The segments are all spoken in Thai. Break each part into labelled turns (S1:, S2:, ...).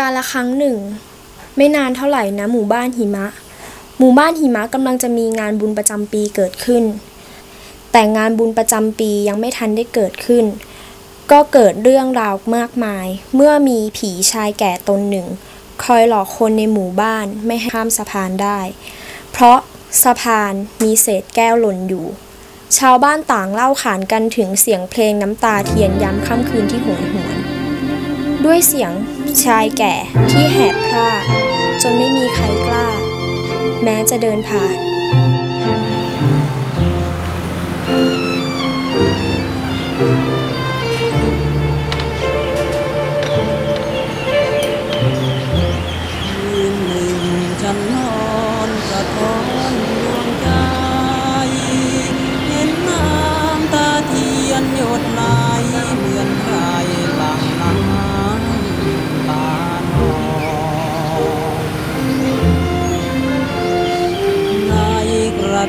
S1: การละครั้งหนึ่ง ไม่นานเท่าไหร่นะหมู่บ้านหิมะ หมู่บ้านหิมะกำลังจะมีงานบุญประจำปีเกิดขึ้น แต่งานบุญประจำปียังไม่ทันได้เกิดขึ้น ก็เกิดเรื่องราวมากมาย เมื่อมีผีชายแก่ตนหนึ่ง คอยหลอกคนในหมู่บ้านไม่ให้ข้ามสะพานได้ เพราะสะพานมีเศษแก้วหล่นอยู่ ชาวบ้านต่างเล่าขานกันถึงเสียงเพลงน้ำตาเทียนย้ำค่ำคืนที่โหยหวน ด้วยเสียงชายแก่ที่แหบพร่าจนไม่มีใครกล้า แม้จะเดินผ่าน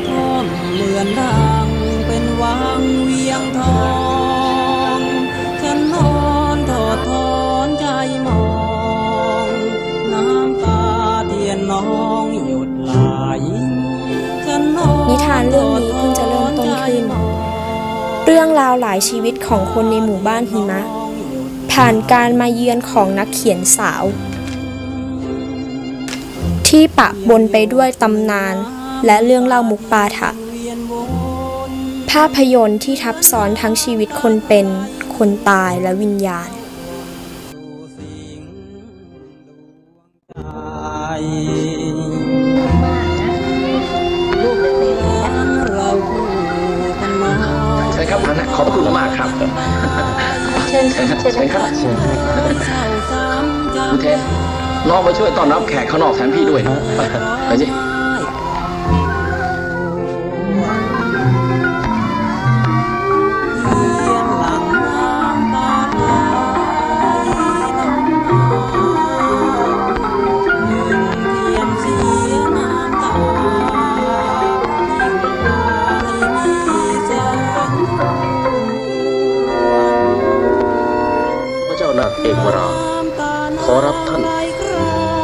S2: ท่อมเหมือนดังเป็นวังเวียงทอง ฉันนอนถอดถอนใจมอง น้ำตาเทียนน้องหยุดไหลฉันนอน
S1: นิทานเรื่องนี้เพิ่งจะเริ่มต้นขึ้น เรื่องราวหลายชีวิตของคนในหมู่บ้านหิมะ ผ่านการมาเยือนของนักเขียนสาว ที่ปะบนไปด้วยตำนาน และเรื่องเล่ามุกปาฐะ
S2: เวียนวน
S1: ภาพยนตร์ที่ทับซ้อนทั้งชีวิตคนเป็น คนตายและวิญญาณ
S2: สู่สิ่งดวงใจเราคู่กันมา
S3: ใช่ครับนั่นนะขอบพระคุณมากๆครับ
S4: เชิญค่ะเชิญ
S3: ใช่ครับ
S4: ค่ะ
S2: เศร้าซ้ำจำ
S3: คุณเทนน้องมาช่วยต้อนรับแขกข้างนอกแทนพี่ด้วยนะไปไปสิ
S5: เจ้านางเอกวรา ขอรับท่าน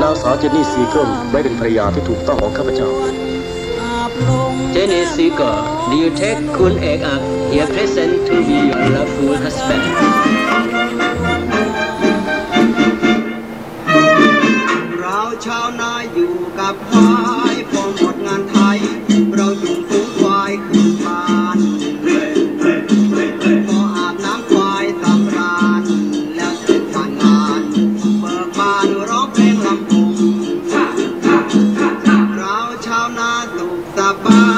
S5: นางสาวเจนนี่ซีเกิลไว้เป็นภรรยาที่ถูกต้องของข้าพเจ้า
S6: Jenny Seeger, do you take Kun Ek Ak here present to be your lawful husband?
S2: เราชาวนาอยู่กับควายพอ นา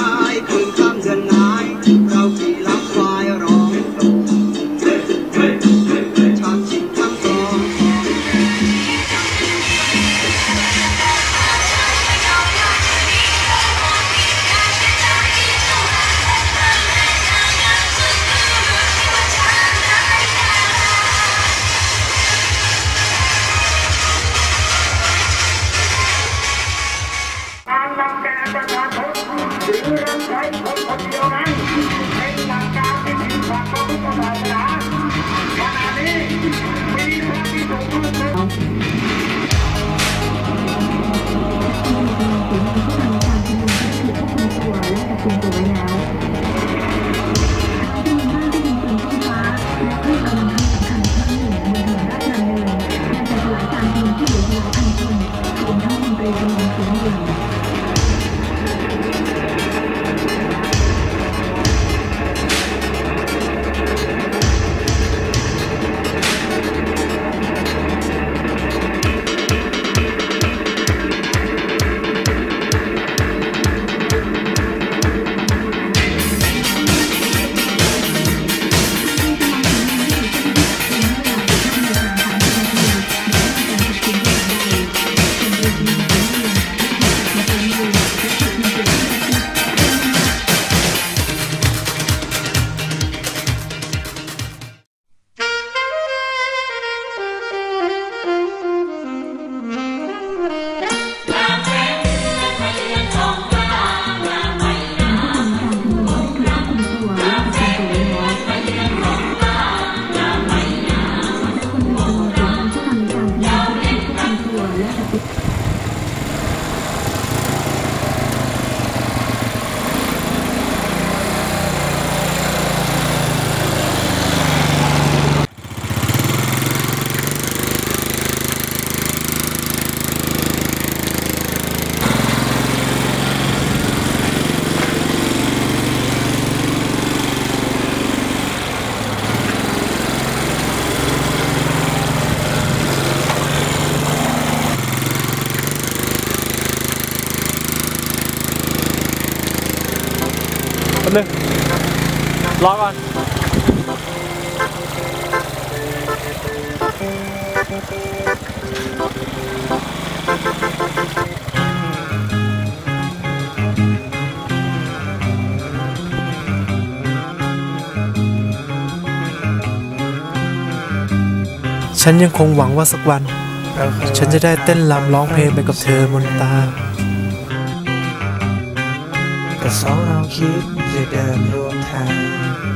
S7: นึงรอก่อน
S8: ฉันยังคงหวังว่าสักวัน ฉันจะได้เต้นรำร้องเพลงไปกับเธอบนตา
S9: ก็สองเราคิด จะเดินร่วมทาง